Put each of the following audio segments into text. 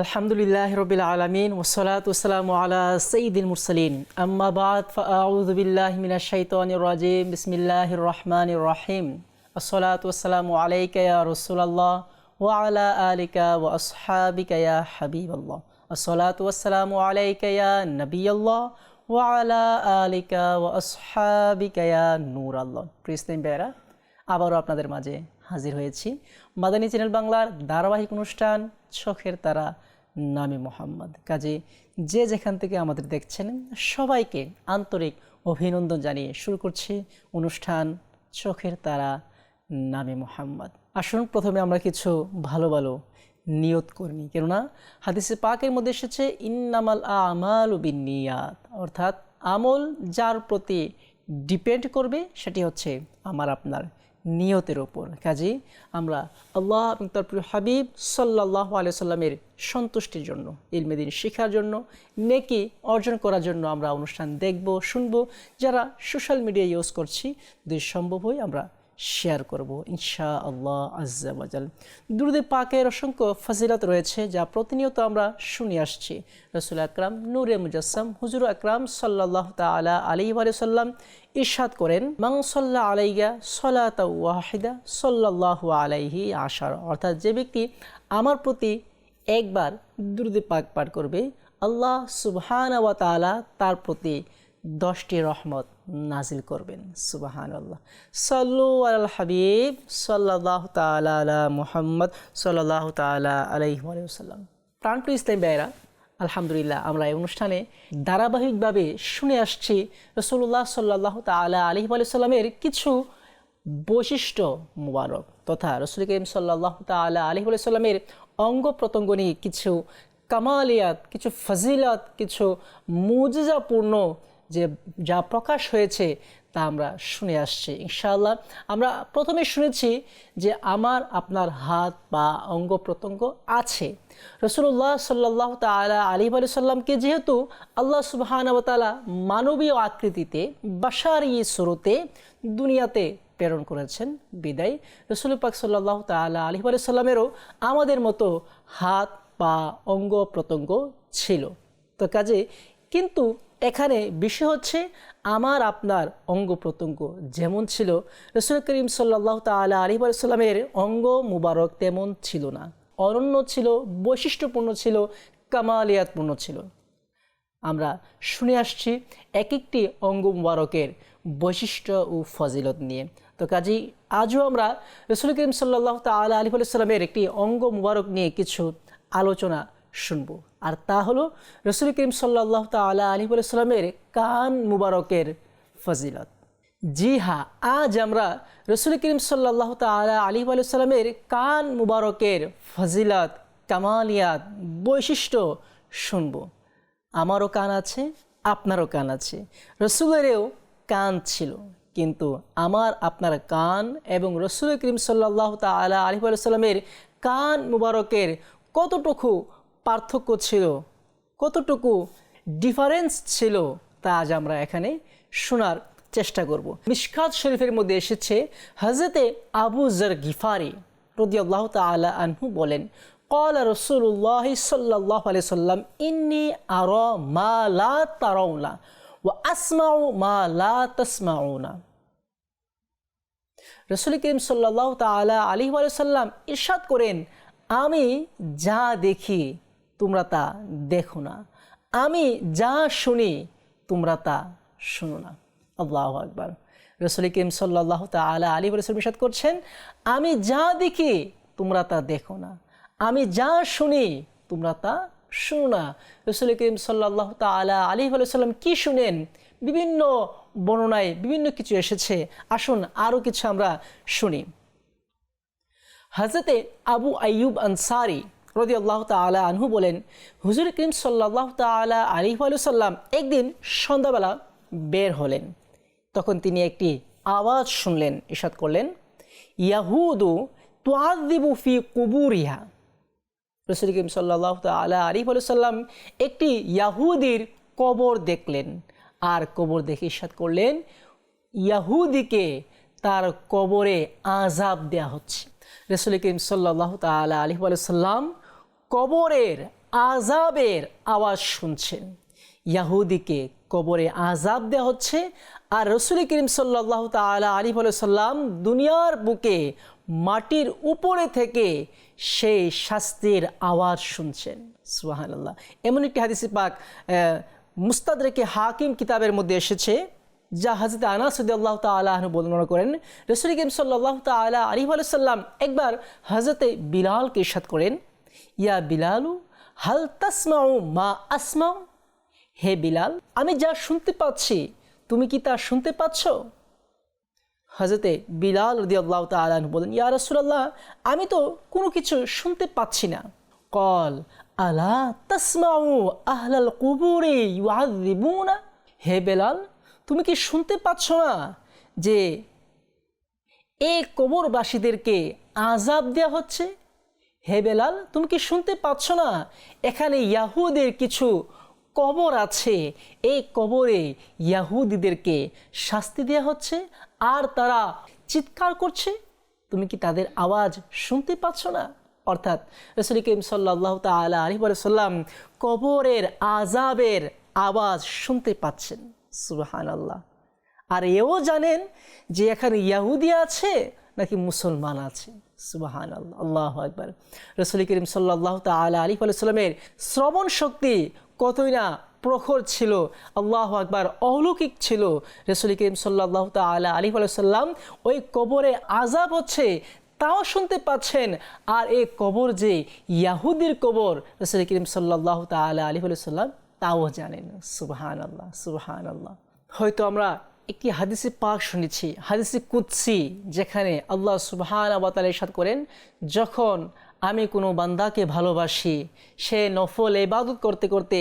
আলহামদুলিল্লাহ রবিল আলমিন ওসলাত ওসালাম আলা সঈদুল মুরসলিন। আম্মা বাদ ফাউযু বিল্লাহি মিনাশ শাইতানির রাজিম। বিসমিল্লাহির রহমানির রহিম। আসসালাতু ওয়াসসালামু আলাইকা ইয়া ওয়া আলা আলিকা ওয়া আসহাবিকা ইয়া হাবিবাল্লাহ। আসসালাতু ওয়াসসালামু আলাইকা ইয়া নবিয়াল্লাহ ওয়া আলা আলিকা ওয়া আসহাবিকা ইয়া নূরাল্লাহ। প্রিসলিম বেরা আবারও আপনাদের মাঝে হাজির হয়েছি। মাদানী চ্যানেল বাংলার ধারাবাহিক অনুষ্ঠান, চোখের তারা। নামে মোহাম্মদ। কাজে যে যেখান থেকে আমাদের দেখছেন, সবাইকে আন্তরিক অভিনন্দন জানিয়ে শুরু করছি অনুষ্ঠান চোখের তারা নামে মোহাম্মদ। আসুন প্রথমে আমরা কিছু ভালো ভালো নিয়ত করিনি কেননা হাদিসে পাকের মধ্যে এসেছে, ইন্নামাল আমাল বিনিয়াত অর্থাৎ আমল যার প্রতি ডিপেন্ড করবে, সেটি হচ্ছে আমার, আপনার। নিয়তের ওপর কাজে আমরা আল্লাহ এবং তার প্রিয় হাবিব সাল্লাহ আলিয়াল্লামের সন্তুষ্টির জন্য ইলমেদিন শেখার জন্য, নেকি অর্জন করার জন্য আমরা অনুষ্ঠান দেখব, শুনব, যারা সোশ্যাল মিডিয়া ইউজ করছি যদি সম্ভব হয়ে আমরা শেয়ার করব ইনশা আল্লাহ আজ্জাবাজাল দুরুদে পাকের অসংখ্য ফজিলত রয়েছে, যা প্রতিনিয়ত আমরা শুনে আসছি। রসুল আকরাম, নূরে মুজাসম হুজুর আকরাম সাল্লাহ তালা আলী সাল্লাম ইরশাদ করেন মাংসল্লা আলাইগা সলাতা ওয়াহিদা সাল্লাহ আলাইহি আশার। অর্থাৎ যে ব্যক্তি আমার প্রতি একবার দুরুদে পাক পাঠ করবে, আল্লাহ সুবহান ওয়া তালা তার প্রতি দশটি রহমত নাজিল করবেন সুবাহান আল্লাহ সাল্লু আল হাবিব সাল্লাহ তালা আলা মুহাম্মদ সাল্লাহ তালা আলাইসাল্লাম প্রাণপ্রিয় ইসলাম বেয়রা আলহামদুলিল্লাহ আমরা এই অনুষ্ঠানে ধারাবাহিকভাবে শুনে আসছি রসুল্লাহ সাল্লাহ তালা আলহি সাল্লামের কিছু বৈশিষ্ট্য মুবারক তথা রসুল করিম সাল্লাহ তালা আলহি সাল্লামের অঙ্গ প্রত্যঙ্গ নিয়ে কিছু কামালিয়াত, কিছু ফজিলাত, কিছু মুজিজাপূর্ণ যে যা প্রকাশ হয়েছে তা আমরা শুনে আসছি। ইনশাআল্লাহ আমরা প্রথমে শুনেছি যে আমার, আপনার হাত বা অঙ্গ প্রত্যঙ্গ আছে। রসুল্লাহ সাল্লাহ তালা আলী আলি সাল্লামকে যেহেতু আল্লাহ সুবাহানবতালা মানবীয় আকৃতিতে বাসারি স্রোতে দুনিয়াতে প্রেরণ করেছেন, বিদায়। রসুল পাক সাল্লাহ তালা আলী আলি সাল্লামেরও আমাদের মতো হাত বা অঙ্গ প্রত্যঙ্গ ছিল। তো কাজে কিন্তু এখানে বিষয় হচ্ছে আমার, আপনার অঙ্গ প্রত্যঙ্গ। যেমন ছিল রসুল করিম সাল্লাহ তালা আলী সাল্লামের অঙ্গ মুবারক তেমন ছিল না। অনন্য ছিল, বৈশিষ্ট্যপূর্ণ ছিল, কামালিয়াতপূর্ণ ছিল। আমরা শুনে আসছি এক একটি অঙ্গ মুবারকের বৈশিষ্ট্য ও ফজিলত নিয়ে। তো কাজেই আজও আমরা রসুল করিম সাল্লাহ তালা আলী সাল্লামের একটি অঙ্গ মুবারক নিয়ে কিছু আলোচনা শুনব। আর তা হলো রসুল করিম সাল্লাহ তালা আলী সাল্লামের কান মুবারকের ফজিলত। জি হা আজ আমরা রসুল করিম সাল্লাহ তালা আলী সাল্লামের কান মুবারকের ফজিলত, কামালিয়াত, বৈশিষ্ট্য শুনব। আমারও কান আছে, আপনারও কান আছে। রসুলেরও কান ছিল, কিন্তু আমার, আপনার কান এবং রসুল করিম সাল্লাহ তালা আলী সাল্লামের কান মুবারকের কতটুকু পার্থক্য ছিল? কতটুকু ডিফারেন্স ছিল? তা আজ আমরা এখানে শোনার চেষ্টা করব। মিশকাত শরীফের মধ্যে এসেছে হজরতে আবু জর গিফারি রদি আল্লাহ তালা আনহু বলেন কল রসুল্লাহ সাল্লাহ আলি সাল্লাম, ইন্নি আর মা লা তারাউনা ও আসমাউ মা লা তসমাউনা। রসুল করিম সাল্লাহ তালা আলী সাল্লাম ইরশাদ করেন, আমি যা দেখি তোমরা তা দেখো না। আমি যা শুনি, তোমরা তা শুনো না। আল্লাহ আকবর। রসুল করিম সাল্লাহ তালা আলী রসুল মিসাদ করছেন, আমি যা দেখি, তোমরা তা দেখো না। আমি যা শুনি, তোমরা তা শুনো না। রসুল করিম সাল্লাহ তালা আলী সাল্লাম কি শুনেন? বিভিন্ন বর্ণনায় বিভিন্ন কিছু এসেছে। আসুন আরও কিছু আমরা শুনি। হজরতে আবু আইয়ুব আনসারি রদি আল্লাহ তালা আনহু বলেন, হুজুর করিম সাল্লাহ তালা আলী সাল্লাম একদিন সন্ধ্যাবেলা বের হলেন। তখন তিনি একটি আওয়াজ শুনলেন ইসাদ করলেন, ইয়াহুদু তোয়াদিবু ফি কুবুরিহা। রসুল করিম সাল্লাহ তালা আলী সাল্লাম একটি ইয়াহুদির কবর দেখলেন। আর কবর দেখে ইসাদ করলেন, ইয়াহুদিকে তার কবরে আজাব দেয়া হচ্ছে। রসুল করিম সাল্লাহ তালা আলী সাল্লাম কবরের আজাবের আওয়াজ শুনছেন। ইয়াহুদিকে কবরে আজাব দেওয়া হচ্ছে আর রসুল করিম সাল্লাহ তালা আলী সাল্লাম দুনিয়ার বুকে মাটির উপরে থেকে সেই শাস্তির আওয়াজ শুনছেন। সুহান আল্লাহ এমন একটি হাদিসি পাক মুস্তাদ রেখে হাকিম কিতাবের মধ্যে এসেছে, যা হাজরত আনাসুদ্দি আল্লাহ তালাহ বর্ণনা করেন। রসুল করিম সাল্লাহ তালা আলী সাল্লাম একবার হজরতে বিলালকে ইসাদ করেন। ইয়া বিলালু, হাল তাসমাউ মা আসমাউ? হে বিলাল, আমি যা শুনতে পাচ্ছি, তুমি কি তা শুনতে পাচ্ছ? হজরতে বিলাল রদি আল্লাহ তালান বলেন, ইয়া রসুল্লাহ আমি তো কোনো কিছু শুনতে পাচ্ছি না। কল, আলা তসমাউ আহলাল কুবুরে ইউআযিবুনা হে বেলাল, তুমি কি শুনতে পাচ্ছ না যে এ কবরবাসীদেরকে আজাব দেওয়া হচ্ছে? হে বেলাল, তুমি কি শুনতে পাচ্ছ না? এখানে ইয়াহুদের কিছু কবর আছে। এই কবরে ইয়াহুদিদেরকে শাস্তি দেওয়া হচ্ছে আর তারা চিৎকার করছে। তুমি কি তাদের আওয়াজ শুনতে পাচ্ছ না? অর্থাৎ রসুল করিম সাল্লাহ তালা সাল্লাম কবরের আজাবের আওয়াজ শুনতে পাচ্ছেন। সুবাহান আল্লাহ আর এও জানেন যে এখানে ইয়াহুদি আছে নাকি মুসলমান আছে। সুবাহান আল্লাহ একবার রসুল করিম সাল্লাহ তালা আলী সাল্লামের শ্রবণ শক্তি কতই না প্রখর ছিল, আল্লাহ আকবার অলৌকিক ছিল। রসুল করিম সাল্লাহ তালা আলী সাল্লাম ওই কবরে আজাব হচ্ছে, তাও শুনতে পাচ্ছেন। আর এই কবর যে ইয়াহুদির কবর, রসুল করিম সাল্লাহ তালা আলী সাল্লাম তাও জানেন। সুবাহান আল্লাহ সুবাহান আল্লাহ হয়তো আমরা একটি হাদিসে পাক শুনেছি, হাদিসে কুৎসি যেখানে আল্লাহ সুবহান আবাতাল সাথ করেন, যখন আমি কোনো বান্দাকে ভালোবাসি, সে নফল এবাদত করতে করতে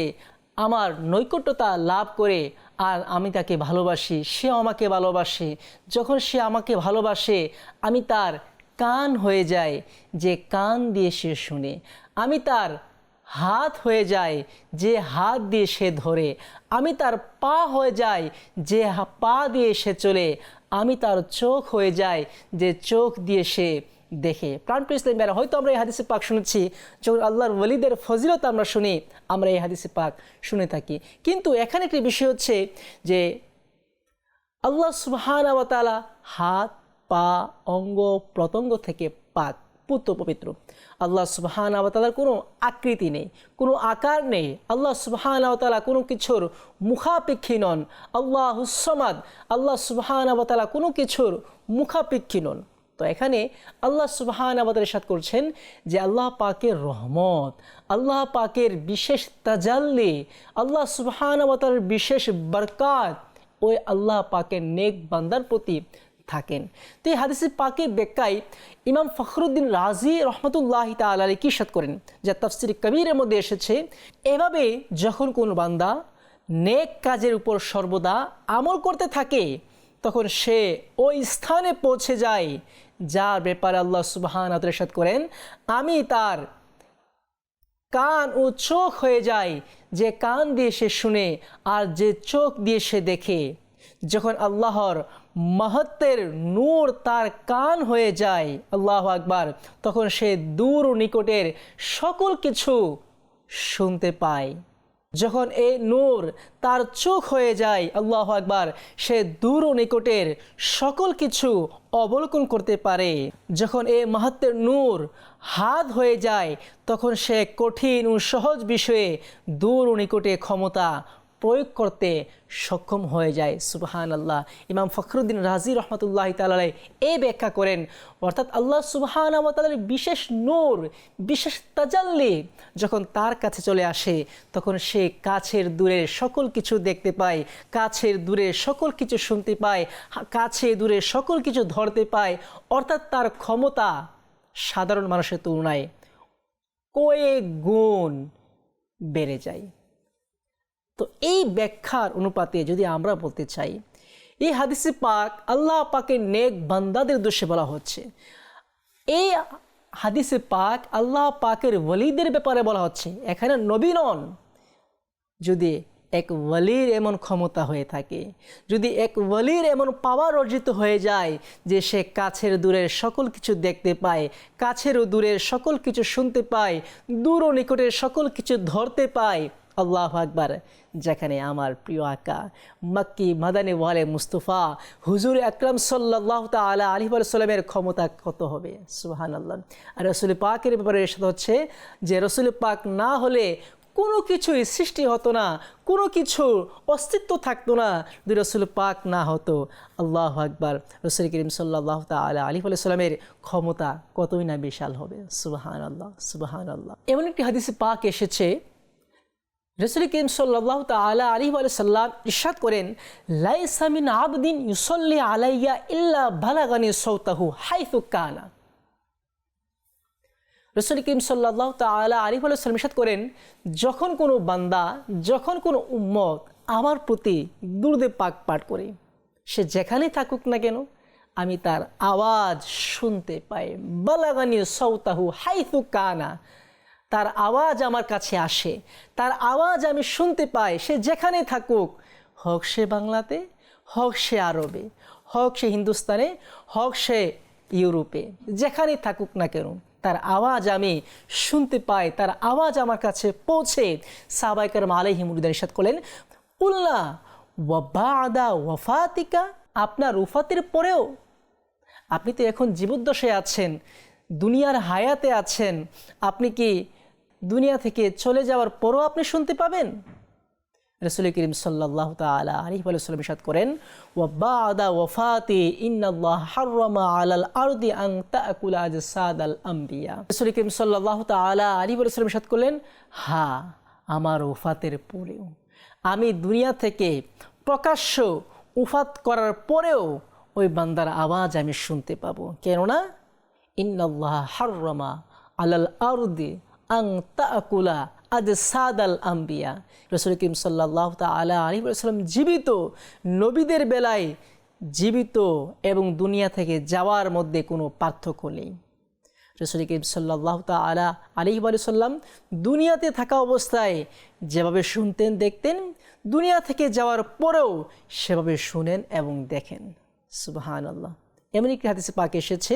আমার নৈকট্যতা লাভ করে আর আমি তাকে ভালোবাসি সে আমাকে ভালোবাসে। যখন সে আমাকে ভালোবাসে, আমি তার কান হয়ে যায় যে কান দিয়ে সে শুনে। আমি তার হাত হয়ে যায়, যে হাত দিয়ে সে ধরে। আমি তার পা হয়ে যাই, যে পা দিয়ে সে চলে। আমি তার চোখ হয়ে যায় যে চোখ দিয়ে সে দেখে। প্রাণপ্রিয় ইসলাম বেড়া হয়তো আমরা এই হাদিসে পাক শুনেছি, যখন আল্লাহর ওলিদের ফজিলত আমরা শুনি, আমরা এই হাদিসে পাক শুনে থাকি। কিন্তু এখানে একটি বিষয় হচ্ছে যে আল্লাহ সুবহান হাত, পা, অঙ্গ, প্রত্যঙ্গ থেকে পাক। পুত্র পবিত্র। আল্লাহ সুবহান আবতালার কোনো আকৃতি নেই, কোনো আকার নেই। আল্লাহ সুবহান আবতালা কোনো কিছুর মুখাপেক্ষী নন। আল্লাহ হুসমাদ আল্লাহ সুবহান আবতালা কোনো কিছুর মুখাপেক্ষী নন। তো এখানে আল্লাহ সুবহান আবাদের সাথ করছেন যে আল্লাহ পাকের রহমত, আল্লাহ পাকের বিশেষ তাজাল্লি, আল্লাহ সুবহান আবাতার বিশেষ বরকাত ওই আল্লাহ পাকের নেক বান্দার প্রতি থাকেন। তো এই হাদিসের পাকের বেকাই ইমাম ফখরুদ্দিন রাজি রহমতুল্লাহ তালী কি সাত করেন, যা তফসির কবিরের মধ্যে এসেছে। এভাবে যখন কোন বান্দা নেক কাজের উপর সর্বদা আমল করতে থাকে, তখন সে ওই স্থানে পৌঁছে যায় যার ব্যাপারে আল্লাহ সুবাহান আতরেসাদ করেন, আমি তার কান ও চোখ হয়ে যায় যে কান দিয়ে সে শুনে আর যে চোখ দিয়ে সে দেখে। যখন আল্লাহর মহত্বের নূর তার কান হয়ে যায়, আল্লাহ আকবার। তখন সে দূর নিকটের সকল কিছু শুনতে পায়। যখন এই নূর তার চোখ হয়ে যায়, আল্লাহ আকবার, সে দূর নিকটের সকল কিছু অবলোকন করতে পারে। যখন এ মাহাত্মের নূর হাত হয়ে যায়, তখন সে কঠিন ও সহজ বিষয়ে দূর নিকটে ক্ষমতা প্রয়োগ করতে সক্ষম হয়ে যায়। সুবাহান আল্লাহ ইমাম ফখরুদ্দিন রাজি রহমতুল্লাহ তালাই এ ব্যাখ্যা করেন, অর্থাৎ আল্লাহ সুবাহান তালার বিশেষ নূর, বিশেষ তাজাল্লি যখন তার কাছে চলে আসে, তখন সে কাছের দূরের সকল কিছু দেখতে পায়, কাছের দূরে সকল কিছু শুনতে পায়, কাছে দূরে সকল কিছু ধরতে পায়, অর্থাৎ তার ক্ষমতা সাধারণ মানুষের তুলনায় কয়েক গুণ বেড়ে যায়। তো এই ব্যাখ্যার অনুপাতে যদি আমরা বলতে চাই, এই হাদিসে পাক আল্লাহ পাকের নেক বান্দাদের দোষে বলা হচ্ছে। এই হাদিসে পাক আল্লাহ পাকের ওলিদের ব্যাপারে বলা হচ্ছে। এখানে নবী নন। যদি এক ওয়ালির এমন ক্ষমতা হয়ে থাকে, যদি এক ওয়ালির এমন পাওয়ার অর্জিত হয়ে যায় যে সে কাছের দূরের সকল কিছু দেখতে পায়, কাছের দূরের সকল কিছু শুনতে পায়, দূর ও নিকটের সকল কিছু ধরতে পায় আল্লাহ আকবার, যেখানে আমার প্রিয় আকা, মাক্কি, মাদানি ওয়ালে মুস্তফা, হুজুর আকরাম সাল্লাহ তালা আলী সাল্লামের ক্ষমতা কত হবে? সুহান আল্লাহ আর রসুল পাকের ব্যাপারে সাথে হচ্ছে যে, রসুল পাক না হলে কোনো কিছুই সৃষ্টি হতো না, কোনো কিছু অস্তিত্ব থাকতো না, যদি রসুল পাক না হতো, আল্লাহ আকবার। রসুল করিম সাল্লাহ তালা আলী সাল্লামের ক্ষমতা কতই না বিশাল হবে? সুবাহান আল্লাহ সুবাহান আল্লাহ এমন একটি হাদিসে পাক এসেছে রসুল করিম সাল্লাহ তালা আলী সাল্লাম ইরশাদ করেন লাইসামিন আবদিন ইউসল্লি আলাইয়া ইল্লা ভালাগানি সৌতাহু হাইফু কানা। রসুল করিম সাল্লাহ তালা আলী সাল্লাম ইরশাদ করেন, যখন কোনো বান্দা, যখন কোনো উম্মত আমার প্রতি দুর্দে পাক পাঠ করে, সে যেখানেই থাকুক না কেন, আমি তার আওয়াজ শুনতে পাই, বালাগানি সৌতাহু হাইফু কানা। তার আওয়াজ আমার কাছে আসে। তার আওয়াজ আমি শুনতে পাই। সে যেখানে থাকুক, হক সে বাংলাতে, হক সে আরবে, হক সে হিন্দুস্তানে, হক সে ইউরোপে যেখানেই থাকুক না কেন, তার আওয়াজ আমি শুনতে পাই। তার আওয়াজ আমার কাছে পৌঁছে। সাবাইকার আলহি মুরিদান ইসাদ করলেন উল্লা ওয়াবাদা ওয়াফাতিকা, আপনার উফাতের পরেও আপনি তো এখন জীবদ্দশায় আছেন। দুনিয়ার হায়াতে আছেন, আপনি কি দুনিয়া থেকে চলে যাওয়ার পরও আপনি শুনতে পাবেন? রসুল করিম সাল্লাহ তালা আলী সাল্লাম ইসাদ করেন ওয়াব্বা আদা ওফাতি ইন্নাল্লাহ হাররামা আলাল আরদি আং তাকুল আজ সাদ আল আম্বিয়া রসুল করিম সাল্লাহ তালা আলী সাল্লাম ইসাদ করলেন, হা, আমার ওফাতের পরেও, আমি দুনিয়া থেকে প্রকাশ্য উফাত করার পরেও ওই বান্দার আওয়াজ আমি শুনতে পাবো। কেননা ইন্নাল্লাহ হাররামা আলাল আরদি আং তাকুলা আজ সাদ আল আম্বিয়া রসুল করিম সাল্লাহ তালা আলী সাল্লাম জীবিত, নবীদের বেলায় জীবিত এবং দুনিয়া থেকে যাওয়ার মধ্যে কোনো পার্থক্য নেই। রসুল করিম সাল্লাহ তালা আলী সাল্লাম দুনিয়াতে থাকা অবস্থায় যেভাবে শুনতেন, দেখতেন, দুনিয়া থেকে যাওয়ার পরেও সেভাবে শুনেন এবং দেখেন। সুবাহান আল্লাহ এমন একটি হাদিসে পাক এসেছে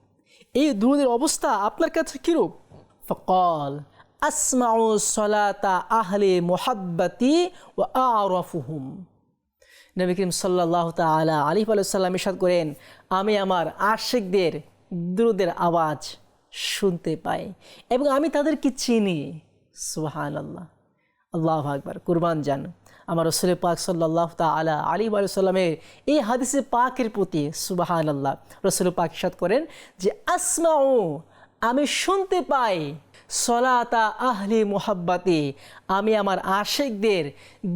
এই দুরুদের অবস্থা আপনার কাছে কীরূপ ফকল, আসমাউ সলাতা আহলে মোহাব্বাতি ও আরফুহুম। নবী করিম সাল্লাহ তালা আলিফ আলাইসাল্লাম ইসাদ করেন, আমি আমার আশিকদের দুরুদের আওয়াজ শুনতে পাই এবং আমি তাদেরকে চিনি। সুহান আল্লাহ আল্লাহ আকবর। কুরবান জান আমার রসুল পাক সাল্লাহ তালা আলী সাল্লামের এই হাদিসে পাকের প্রতি সুবাহান আল্লাহ রসুল পাক সাদ করেন যে আসমাও আমি শুনতে পাই সলাতা আহলি মোহাব্বাতে। আমি আমার আশেকদের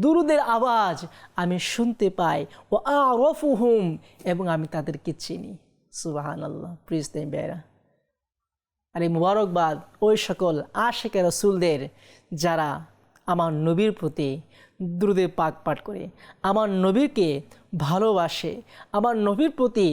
দুরুদের আওয়াজ আমি শুনতে পাই। ও আরফুহুম, এবং আমি তাদেরকে চিনি। সুবাহান আল্লাহ প্রিজ বেড়া আর এই মুবারকবাদ ওই সকল আশেকে রসুলদের যারা আমার নবীর প্রতি দ্রুদে পাক পাঠ করে। আমার নবীকে ভালোবাসে, আমার নবীর প্রতি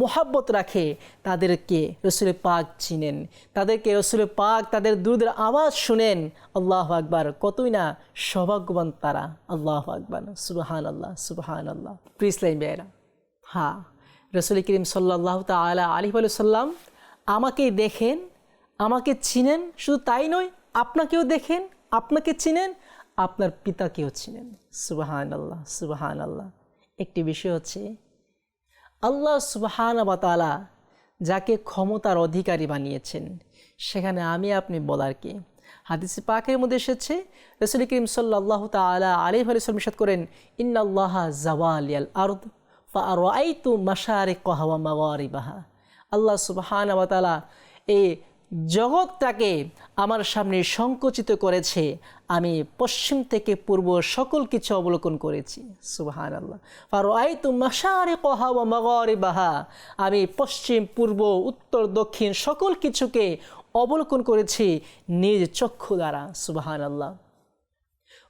মোহাব্বত রাখে, তাদেরকে রসুল পাক চিনেন, তাদেরকে রসুল পাক তাদের দুধের আওয়াজ শুনেন। আল্লাহ আকবার, কতই না সৌভাগ্যবান তারা। আল্লাহ আকবার সুবাহান আল্লাহ সুবাহান আল্লাহ প্রিসলাই বেয়েরা হ্যাঁ রসুল করিম সাল্লাহ তালা আলী সাল্লাম আমাকে দেখেন, আমাকে চিনেন, শুধু তাই নয়, আপনাকেও দেখেন, আপনাকে চিনেন আপনার পিতাকেও ছিলেন? সুবাহান আল্লাহ সুবাহান আল্লাহ একটি বিষয় হচ্ছে, আল্লাহ সুবাহান তালা যাকে ক্ষমতার অধিকারী বানিয়েছেন, সেখানে আমি আপনি বলার কি? হাদিসে পাকের মধ্যে এসেছে, রসুল করিম সাল্লাহ তালা আলী সাদ করেন, ইন্নাল্লাহ জাওয়ালিয়াল আরদ ফারাইতু মাসারে কহাওয়া মাওয়ারিবাহা। আল্লাহ সুবাহান তালা এই জগৎটাকে আমার সামনে সংকুচিত করেছে। আমি পশ্চিম থেকে পূর্ব সকল কিছু অবলোকন করেছি। সুবাহান আল্লাহ আর আই তু মাসারে কহা ও মগরে বাহা আমি পশ্চিম, পূর্ব, উত্তর, দক্ষিণ সকল কিছুকে অবলোকন করেছি নিজ চক্ষু দ্বারা। সুবাহান আল্লাহ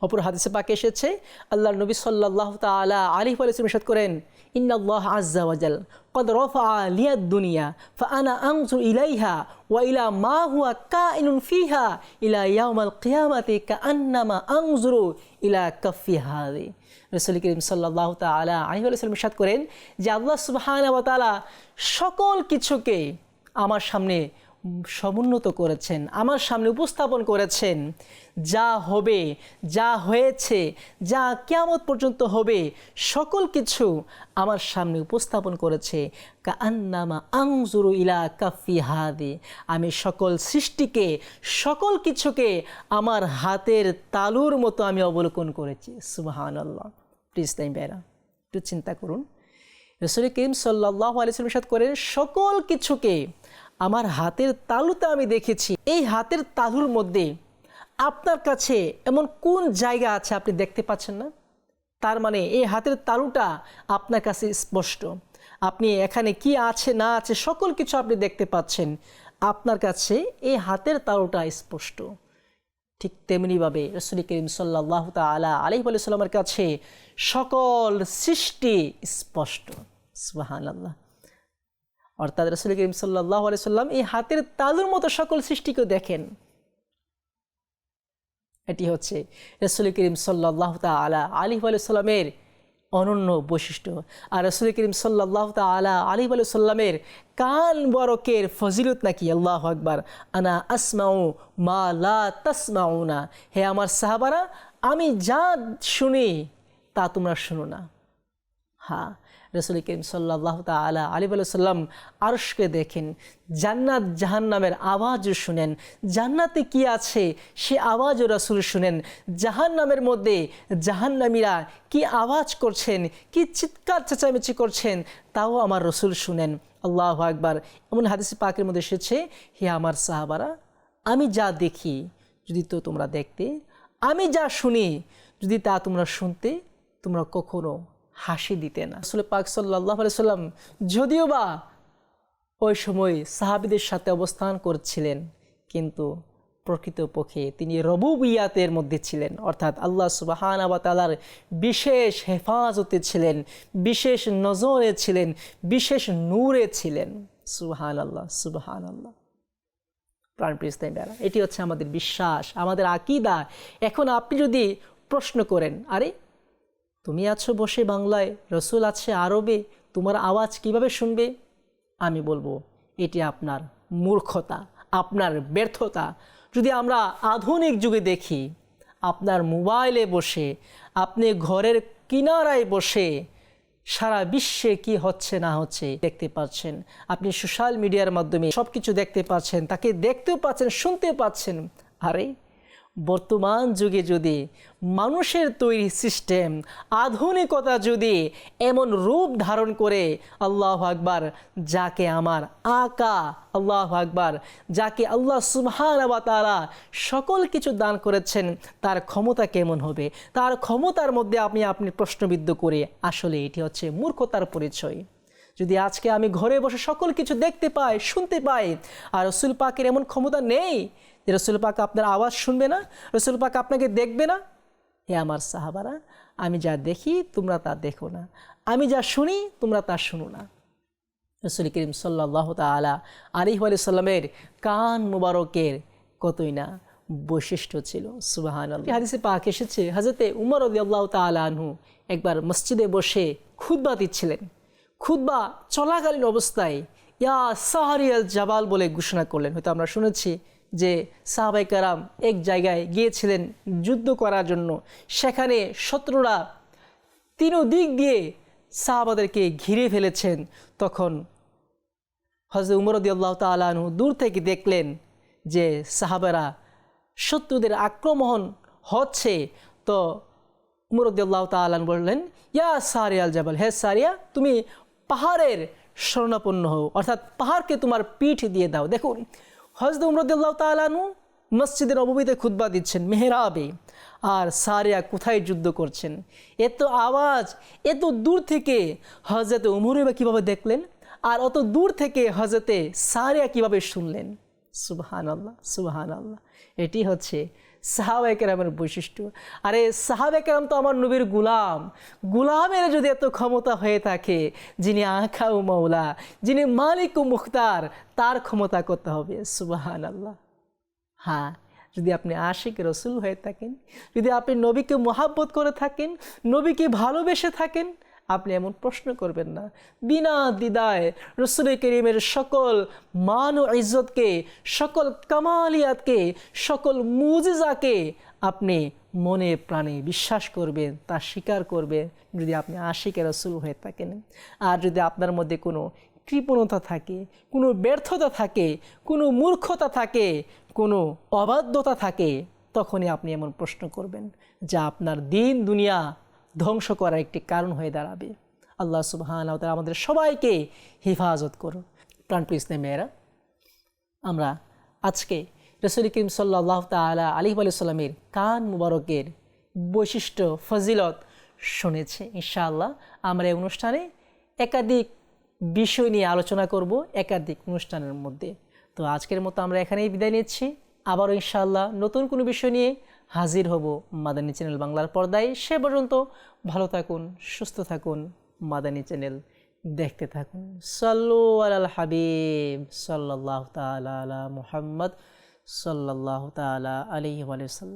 অপর হাদিসে পাকে এসেছে আল্লাহ নবী সাল্লাহ তালা আলী আলাইসলাম ইরশাদ করেন ইন্নাল্লাহ আজ্জা ওয়াজাল কদ রফা লিয়াদ দুনিয়া ফানা আংসু ইলাইহা ওয়া ইলা মা হুয়া কা ইনুন ফিহা ইলা ইয়াউমাল কিয়ামাতি কা আন্নামা আংজুরু ইলা কফি হাদি। রসুল করিম সাল্লাহ তালা আলহিহাল্লাম ইসাদ করেন যে আল্লাহ সুবাহানা সকল কিছুকে আমার সামনে সমুন্নত করেছেন, আমার সামনে উপস্থাপন করেছেন, যা হবে, যা হয়েছে, যা কেয়ামত পর্যন্ত হবে, সকল কিছু আমার সামনে উপস্থাপন করেছে। কান্নামা আংজুরু ইলা কাফি হাদে, আমি সকল সৃষ্টিকে, সকল কিছুকে আমার হাতের তালুর মতো আমি অবলোকন করেছি। সুবাহান আল্লাহ প্লিজ তাই বেড়া একটু চিন্তা করুন। রসুল করিম সাল্লাহ আলিয়াল্লাম সাথ করেন, সকল কিছুকে আমার হাতের তালুতে আমি দেখেছি। এই হাতের তালুর মধ্যে আপনার কাছে এমন কোন জায়গা আছে আপনি দেখতে পাচ্ছেন না? তার মানে এই হাতের তালুটা আপনার কাছে স্পষ্ট। আপনি এখানে কি আছে, না আছে, সকল কিছু আপনি দেখতে পাচ্ছেন। আপনার কাছে এই হাতের তালুটা স্পষ্ট। ঠিক তেমনিভাবে রসুল করিম সাল্লাহ তালা আলি সাল্লামের কাছে সকল সৃষ্টি স্পষ্ট। সুবাহান আল্লাহ অর্থাৎ রসুল করিম সাল্লাহ সাল্লাম এই হাতের তালুর মতো সকল সৃষ্টিকেও দেখেন। এটি হচ্ছে রসুল করিম সাল্লাহ তালা আলী সাল্লামের অনন্য বৈশিষ্ট্য। আর রসুল করিম সাল্লাহ তালা আলী সাল্লামের কান বরকের ফজিলত নাকি? আল্লাহ আকবার। আনা আসমাউ মা লা তাসমাউ না হে আমার সাহাবারা, আমি যা শুনি তা তোমরা শুনো না। হ্যাঁ রসুল করিম সাল্লাহ তালা আলী সাল্লাম আরশকে দেখেন, জান্নাত জাহান্নামের আওয়াজও শুনেন। জান্নাতে কি আছে? সে আওয়াজও রসুল শুনেন। জাহান্নামের মধ্যে জাহান্নামীরা কি আওয়াজ করছেন? কি চিৎকার চেঁচামেচি করছেন? তাও আমার রসুল শুনেন। আল্লাহ আকবার। এমন হাদিস পাকের মধ্যে এসেছে, হে আমার সাহাবারা, আমি যা দেখি, যদি তো তোমরা দেখতে, আমি যা শুনি, যদি তা তোমরা শুনতে, তোমরা কখনো হাসি দিতে না। আসলে পাক সাল্লাহ সাল্লাম যদিও বা ওই সময় সাহাবিদের সাথে অবস্থান করছিলেন, কিন্তু প্রকৃতপক্ষে তিনি রবুবিয়াতের মধ্যে ছিলেন। অর্থাৎ আল্লাহ সুবাহান আবা তালার বিশেষ হেফাজতে ছিলেন, বিশেষ নজরে ছিলেন, বিশেষ নূরে ছিলেন। সুবাহান আল্লাহ সুবাহান আল্লাহ প্রাণপ্রিস্তাই বেড়া এটি হচ্ছে আমাদের বিশ্বাস, আমাদের আকিদা। এখন আপনি যদি প্রশ্ন করেন, আরে তুমি আছো বসে বাংলায়, রসুল আছে আরবে, তোমার আওয়াজ কীভাবে শুনবে? আমি বলব, এটি আপনার মূর্খতা, আপনার ব্যর্থতা। যদি আমরা আধুনিক যুগে দেখি, আপনার মোবাইলে বসে, আপনি ঘরের কিনারায় বসে, সারা বিশ্বে কি হচ্ছে না হচ্ছে দেখতে পাচ্ছেন। আপনি সোশ্যাল মিডিয়ার মাধ্যমে সব কিছু দেখতে পাচ্ছেন, তাকে দেখতেও পাচ্ছেন, শুনতেও পাচ্ছেন। আরে বর্তমান যুগে যদি মানুষের তৈরি সিস্টেম, আধুনিকতা যদি এমন রূপ ধারণ করে, আল্লাহ আকবার, যাকে আমার আকা, আল্লাহ আকবার, যাকে আল্লাহ সুবহান তারা সকল কিছু দান করেছেন, তার ক্ষমতা কেমন হবে? তার ক্ষমতার মধ্যে আপনি আপনি প্রশ্নবিদ্ধ করে আসলে এটি হচ্ছে মূর্খতার পরিচয়। যদি আজকে আমি ঘরে বসে সকল কিছু দেখতে পাই, শুনতে পাই, আর রসুল পাকের এমন ক্ষমতা নেই যে রসুল পাক আপনার আওয়াজ শুনবে না, রসুল পাক আপনাকে দেখবে না। হে আমার সাহাবারা, আমি যা দেখি তোমরা তা দেখো না। আমি যা শুনি তোমরা তা শুনো না। রসুল করিম সাল্লাহ তালা আলিহ আলি সাল্লামের কান মুবারকের কতই না বৈশিষ্ট্য ছিল। সুবাহান হাদিসে পাক এসেছে হাজরতে উমর আল্লাহ তালু একবার মসজিদে বসে খুদ্া দিচ্ছিলেন। খুদ্া চলাকালীন অবস্থায় ইয়া সাহারিয়াল জাবাল বলে ঘোষণা করলেন। হয়তো আমরা শুনেছি যে সাহাবাই কারাম এক জায়গায় গিয়েছিলেন যুদ্ধ করার জন্য। সেখানে শত্রুরা তিন দিক দিয়ে সাহাবাদেরকে ঘিরে ফেলেছেন। তখন হজরত উমরদি আল্লাহ তালু দূর থেকে দেখলেন যে সাহাবারা শত্রুদের আক্রমণ হচ্ছে। তো উমরদি আল্লাহ তালান বললেন, ইয়া সারিয়াল জাবাল, হে সারিয়া, তুমি পাহাড়ের স্বর্ণাপন্ন হও। অর্থাৎ পাহাড়কে তোমার পিঠ দিয়ে দাও। দেখুন হজরত উমরদুল্লাহ তালানু মসজিদের অববিতে খুতবা দিচ্ছেন, মেহরাবে। আর সারিয়া কোথায় যুদ্ধ করছেন? এত আওয়াজ, এত দূর থেকে হজরত উমরে বা কীভাবে দেখলেন? আর অত দূর থেকে হজরতে সারিয়া কীভাবে শুনলেন? সুবহান আল্লাহ সুবহান আল্লাহ এটি হচ্ছে সাহাবে কেরামের বৈশিষ্ট্য। আরে সাহাবে কেরাম তো আমার নবীর গুলাম। গুলামের যদি এত ক্ষমতা হয়ে থাকে, যিনি আখা ও মৌলা যিনি মালিক ও মুখতার, তার ক্ষমতা করতে হবে। সুবাহান আল্লাহ হ্যাঁ যদি আপনি আশিক রসুল হয়ে থাকেন, যদি আপনি নবীকে মোহাব্বত করে থাকেন, নবীকে ভালোবেসে থাকেন আপনি এমন প্রশ্ন করবেন না। বিনা দিদায় রসুল করিমের সকল মান ও ইজ্জতকে, সকল কামালিয়াতকে, সকল মুজিজাকে আপনি মনে প্রাণে বিশ্বাস করবেন, তা স্বীকার করবেন যদি আপনি আশিকে রসুল হয়ে থাকেন। আর যদি আপনার মধ্যে কোনো কৃপণতা থাকে, কোনো ব্যর্থতা থাকে, কোনো মূর্খতা থাকে, কোনো অবাধ্যতা থাকে, তখনই আপনি এমন প্রশ্ন করবেন, যা আপনার দিন, দুনিয়া ধ্বংস করার একটি কারণ হয়ে দাঁড়াবে। আল্লাহ সুবহান আমাদের সবাইকে হেফাজত করুন। প্রাণপ্রিয় ইসলাম মেয়েরা আমরা আজকে রসুল করিম সাল্লাহ তালা আলী আলাইসাল্লামের কান মুবারকের বৈশিষ্ট্য, ফজিলত শুনেছে। ইনশাআল্লাহ আমরা এই অনুষ্ঠানে একাধিক বিষয় নিয়ে আলোচনা করব একাধিক অনুষ্ঠানের মধ্যে। তো আজকের মতো আমরা এখানেই বিদায় নিচ্ছি। আবারও ইনশাআল্লাহ নতুন কোনো বিষয় নিয়ে হাজির হব মাদানী চ্যানেল বাংলার পর্দায়। সে পর্যন্ত ভালো থাকুন, সুস্থ থাকুন, মাদানী চ্যানেল দেখতে থাকুন। সাল্লু আল হাবিব সাল্লাহ তালা আলা মুহাম্মদ সাল্লাহ তালা আলি সাল্লাম